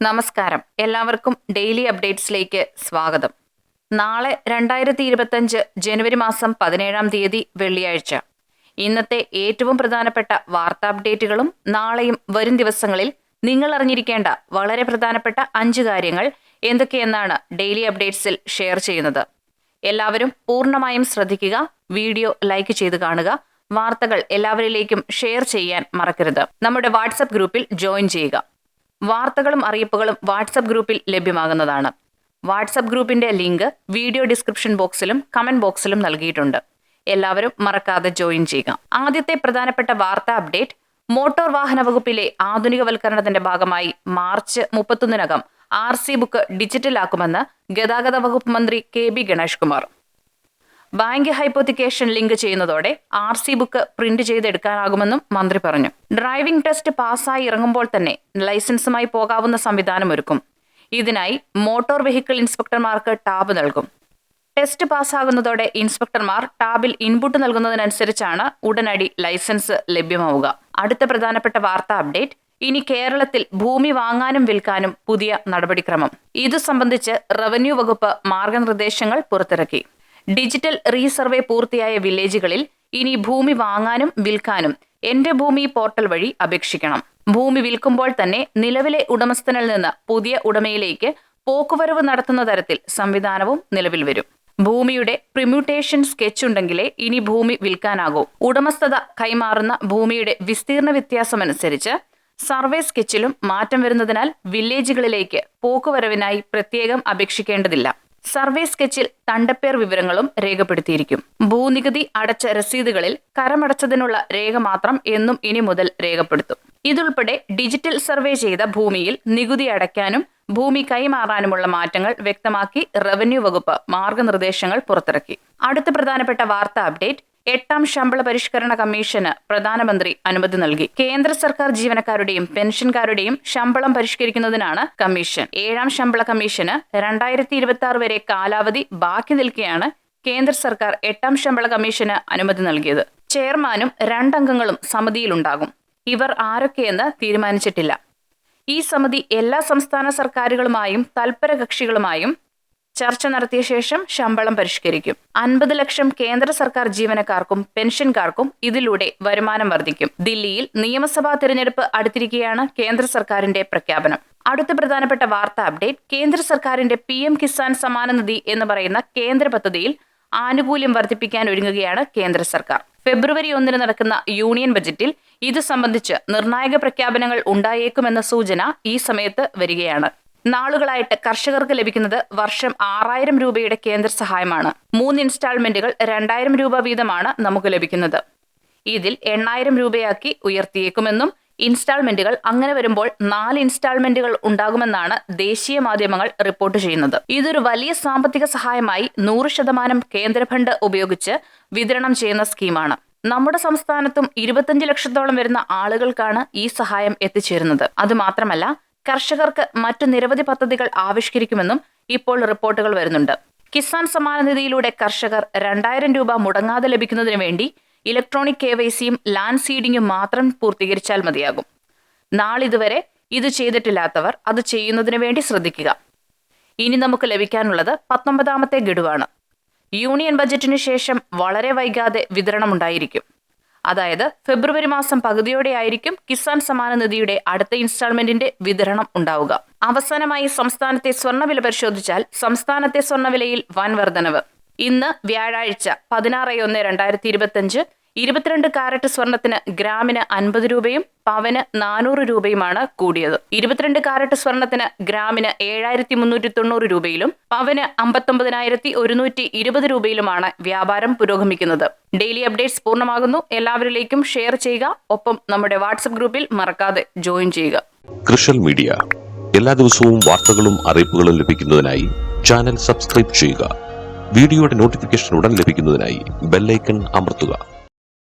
നമസ്കാരം. എല്ലാവർക്കും ഡെയിലി അപ്ഡേറ്റ്സിലേക്ക് സ്വാഗതം. നാളെ രണ്ടായിരത്തി ഇരുപത്തഞ്ച് ജനുവരി മാസം പതിനേഴാം തീയതി വെള്ളിയാഴ്ച. ഇന്നത്തെ ഏറ്റവും പ്രധാനപ്പെട്ട വാർത്താ അപ്ഡേറ്റുകളും നാളെയും വരും ദിവസങ്ങളിൽ നിങ്ങൾ അറിഞ്ഞിരിക്കേണ്ട വളരെ പ്രധാനപ്പെട്ട അഞ്ച് കാര്യങ്ങൾ എന്തൊക്കെയെന്നാണ് ഡെയിലി അപ്ഡേറ്റ്സിൽ ഷെയർ ചെയ്യുന്നത്. എല്ലാവരും പൂർണമായും ശ്രദ്ധിക്കുക വീഡിയോ ലൈക്ക് ചെയ്ത് കാണുക വാർത്തകൾ എല്ലാവരിലേക്കും ഷെയർ ചെയ്യാൻ മറക്കരുത്. നമ്മുടെ വാട്സപ്പ് ഗ്രൂപ്പിൽ ജോയിൻ ചെയ്യുക. വാർത്തകളും അറിയിപ്പുകളും വാട്സപ്പ് ഗ്രൂപ്പിൽ ലഭ്യമാകുന്നതാണ്. വാട്സപ്പ് ഗ്രൂപ്പിന്റെ ലിങ്ക് വീഡിയോ ഡിസ്ക്രിപ്ഷൻ ബോക്സിലും കമന്റ് ബോക്സിലും നൽകിയിട്ടുണ്ട്. എല്ലാവരും മറക്കാതെ ജോയിൻ ചെയ്യുക. ആദ്യത്തെ പ്രധാനപ്പെട്ട വാർത്താ അപ്ഡേറ്റ് മോട്ടോർ വാഹന വകുപ്പിലെ ആധുനികവൽക്കരണത്തിന്റെ ഭാഗമായി മാർച്ച് മുപ്പത്തൊന്നിനകം ആർ സി ബുക്ക് ഡിജിറ്റലാക്കുമെന്ന് ഗതാഗത വകുപ്പ് മന്ത്രി K B Ganesh Kumar bank hypothecation link ചെയ്യുന്നതോടെ ആർ സി ബുക്ക് പ്രിന്റ് ചെയ്തെടുക്കാനാകുമെന്നും മന്ത്രി പറഞ്ഞു. ഡ്രൈവിംഗ് ടെസ്റ്റ് പാസ്സായി ഇറങ്ങുമ്പോൾ തന്നെ ലൈസൻസുമായി പോകാവുന്ന സംവിധാനം ഒരുക്കും. ഇതിനായി മോട്ടോർ വെഹിക്കിൾ ഇൻസ്പെക്ടർമാർക്ക് ടാബ് നൽകും. ടെസ്റ്റ് പാസ്സാകുന്നതോടെ ഇൻസ്പെക്ടർമാർ ടാബിൽ ഇൻപുട്ട് നൽകുന്നതിനനുസരിച്ചാണ് ഉടനടി ലൈസൻസ് ലഭ്യമാവുക. അടുത്ത പ്രധാനപ്പെട്ട വാർത്താ അപ്ഡേറ്റ് ഇനി കേരളത്തിൽ ഭൂമി വാങ്ങാനും വിൽക്കാനും പുതിയ നടപടിക്രമം. ഇതു സംബന്ധിച്ച് റവന്യൂ വകുപ്പ് മാർഗനിർദ്ദേശങ്ങൾ പുറത്തിറക്കി. ഡിജിറ്റൽ റീസർവേ പൂർത്തിയായ വില്ലേജുകളിൽ ഇനി ഭൂമി വാങ്ങാനും വിൽക്കാനും എന്റെ ഭൂമി പോർട്ടൽ വഴി അപേക്ഷിക്കണം. ഭൂമി വിൽക്കുമ്പോൾ തന്നെ നിലവിലെ ഉടമസ്ഥനിൽ നിന്ന് പുതിയ ഉടമയിലേക്ക് പോക്കുവരവ് നടത്തുന്ന തരത്തിൽ സംവിധാനവും നിലവിൽ വരും. ഭൂമിയുടെ പ്രിമ്യൂട്ടേഷൻ സ്കെച്ച് ഉണ്ടെങ്കിലേ ഇനി ഭൂമി വിൽക്കാനാകൂ. ഉടമസ്ഥത കൈമാറുന്ന ഭൂമിയുടെ വിസ്തീർണ വ്യത്യാസമനുസരിച്ച് സർവേ സ്കെച്ചിലും മാറ്റം വരുന്നതിനാൽ വില്ലേജുകളിലേക്ക് പോക്കുവരവിനായി പ്രത്യേകം അപേക്ഷിക്കേണ്ടതില്ല. സർവേ സ്കെച്ചിൽ തണ്ടപ്പേർ വിവരങ്ങളും രേഖപ്പെടുത്തിയിരിക്കും. ഭൂനികുതി അടച്ച രസീതുകളിൽ കരമടച്ചതിനുള്ള രേഖ മാത്രം എന്നും ഇനി മുതൽ രേഖപ്പെടുത്തും. ഇതുൾപ്പെടെ ഡിജിറ്റൽ സർവേ ചെയ്ത ഭൂമിയിൽ നികുതി അടയ്ക്കാനും ഭൂമി കൈമാറാനുമുള്ള മാറ്റങ്ങൾ വ്യക്തമാക്കി റവന്യൂ വകുപ്പ് മാർഗനിർദ്ദേശങ്ങൾ പുറത്തിറക്കി. അടുത്ത പ്രധാനപ്പെട്ട വാർത്താ അപ്ഡേറ്റ് എട്ടാം ശമ്പള പരിഷ്കരണ കമ്മീഷന് പ്രധാനമന്ത്രി അനുമതി നൽകി. കേന്ദ്ര സർക്കാർ ജീവനക്കാരുടെയും പെൻഷൻകാരുടെയും ശമ്പളം പരിഷ്കരിക്കുന്നതിനാണ് കമ്മീഷൻ. ഏഴാം ശമ്പള കമ്മീഷന് രണ്ടായിരത്തി ഇരുപത്തി ആറ് വരെ കാലാവധി ബാക്കി നിൽക്കെയാണ് കേന്ദ്ര സർക്കാർ എട്ടാം ശമ്പള കമ്മീഷന് അനുമതി നൽകിയത്. ചെയർമാനും രണ്ടംഗങ്ങളും സമിതിയിലുണ്ടാകും. ഇവർ ആരൊക്കെയെന്ന് തീരുമാനിച്ചിട്ടില്ല. ഈ സമിതി എല്ലാ സംസ്ഥാന സർക്കാരുകളുമായും തൽപര കക്ഷികളുമായും ചർച്ച നടത്തിയ ശേഷം ശമ്പളം പരിഷ്കരിക്കും. അൻപത് ലക്ഷം കേന്ദ്ര സർക്കാർ ജീവനക്കാർക്കും പെൻഷൻകാർക്കും ഇതിലൂടെ വരുമാനം വർദ്ധിക്കും. ദില്ലിയിൽ നിയമസഭാ തെരഞ്ഞെടുപ്പ് അടുത്തിരിക്കെയാണ് കേന്ദ്ര സർക്കാരിന്റെ പ്രഖ്യാപനം. അടുത്ത പ്രധാനപ്പെട്ട വാർത്താ അപ്ഡേറ്റ് കേന്ദ്ര സർക്കാരിന്റെ പി എം കിസാൻ സമാന നിധി എന്ന് പറയുന്ന കേന്ദ്ര പദ്ധതിയിൽ ആനുകൂല്യം വർദ്ധിപ്പിക്കാൻ ഒരുങ്ങുകയാണ് കേന്ദ്ര സർക്കാർ. ഫെബ്രുവരി ഒന്നിന് നടക്കുന്ന യൂണിയൻ ബജറ്റിൽ ഇത് സംബന്ധിച്ച് നിർണായക പ്രഖ്യാപനങ്ങൾ ഉണ്ടായേക്കുമെന്ന സൂചന ഈ സമയത്ത് വരികയാണ്. നാളുകളായിട്ട് കർഷകർക്ക് ലഭിക്കുന്നത് വർഷം ആറായിരം രൂപയുടെ കേന്ദ്ര സഹായമാണ്. മൂന്ന് ഇൻസ്റ്റാൾമെന്റുകൾ രണ്ടായിരം രൂപ വീതമാണ് നമുക്ക് ലഭിക്കുന്നത്. ഇതിൽ എണ്ണായിരം രൂപയാക്കി ഉയർത്തിയേക്കുമെന്നും ഇൻസ്റ്റാൾമെന്റുകൾ അങ്ങനെ വരുമ്പോൾ നാല് ഇൻസ്റ്റാൾമെന്റുകൾ ഉണ്ടാകുമെന്നാണ് ദേശീയ മാധ്യമങ്ങൾ റിപ്പോർട്ട് ചെയ്യുന്നത്. ഇതൊരു വലിയ സാമ്പത്തിക സഹായമായി നൂറ് ശതമാനം കേന്ദ്ര ഫണ്ട് ഉപയോഗിച്ച് വിതരണം ചെയ്യുന്ന സ്കീമാണ്. നമ്മുടെ സംസ്ഥാനത്തും ഇരുപത്തഞ്ച് ലക്ഷത്തോളം വരുന്ന ആളുകൾക്കാണ് ഈ സഹായം എത്തിച്ചേരുന്നത്. അതുമാത്രമല്ല കർഷകർക്ക് മറ്റു നിരവധി പദ്ധതികൾ ആവിഷ്കരിക്കുമെന്നും ഇപ്പോൾ റിപ്പോർട്ടുകൾ വരുന്നുണ്ട്. കിസാൻ സമ്മാന നിധിയിലൂടെ കർഷകർ രണ്ടായിരം രൂപ മുടങ്ങാതെ ലഭിക്കുന്നതിന് വേണ്ടി ഇലക്ട്രോണിക് കെ വൈ സിയും ലാൻഡ് സീഡിങ്ങും മാത്രം പൂർത്തീകരിച്ചാൽ മതിയാകും. നാളിതുവരെ ഇത് ചെയ്തിട്ടില്ലാത്തവർ അത് ചെയ്യുന്നതിന് വേണ്ടി ശ്രദ്ധിക്കുക. ഇനി നമുക്ക് ലഭിക്കാനുള്ളത് പത്തൊമ്പതാമത്തെ ഗഡുവാണ്. യൂണിയൻ ബജറ്റിനു ശേഷം വളരെ വൈകാതെ വിതരണമുണ്ടായിരിക്കും. അതായത് ഫെബ്രുവരി മാസം പകുതിയോടെ ആയിരിക്കും കിസാൻ സമ്മാന നിധിയുടെ അടുത്ത ഇൻസ്റ്റാൾമെന്റിന്റെ വിതരണം ഉണ്ടാവുക. അവസാനമായി സംസ്ഥാനത്തെ സ്വർണവില പരിശോധിച്ചാൽ സംസ്ഥാനത്തെ സ്വർണവിലയിൽ വൻ വർധനവ്. ഇന്ന് വ്യാഴാഴ്ച പതിനാറ് ഒന്ന് രണ്ടായിരത്തി ഇരുപത്തിയഞ്ച് ഇരുപത്തിരണ്ട് കാരറ്റ് സ്വർണത്തിന് ഗ്രാമിന് അൻപത് രൂപയും പവന് നാനൂറ് രൂപയുമാണ് കൂടിയത്. ഇരുപത്തിരണ്ട് കാരറ്റ് സ്വർണത്തിന് ഗ്രാമിന് ഏഴായിരത്തി മുന്നൂറ്റി തൊണ്ണൂറ് രൂപയിലും പവന് അമ്പത്തൊമ്പതിനായിരത്തി ഒരുന്നൂറ്റി ഇരുപത് രൂപയിലുമാണ് വ്യാപാരം പുരോഗമിക്കുന്നത്. ഡെയിലി അപ്ഡേറ്റ്സ് പൂർണമാകുന്നു. എല്ലാവരിലേക്കും ഷെയർ ചെയ്യുക. ഒപ്പം നമ്മുടെ വാട്സപ്പ് ഗ്രൂപ്പിൽ മറക്കാതെ ജോയിൻ ചെയ്യുക. കൃഷൽ മീഡിയ. എല്ലാ ദിവസവും വാർത്തകളും അറിയിപ്പുകളും ലഭിക്കുന്നതിനായി ചാനൽ സബ്സ്ക്രൈബ് ചെയ്യുക. വീഡിയോയുടെ നോട്ടിഫിക്കേഷൻ ഉടൻ ലഭിക്കുന്നതിനായി ബെല്ലൈക്കൺ അമർത്തുക.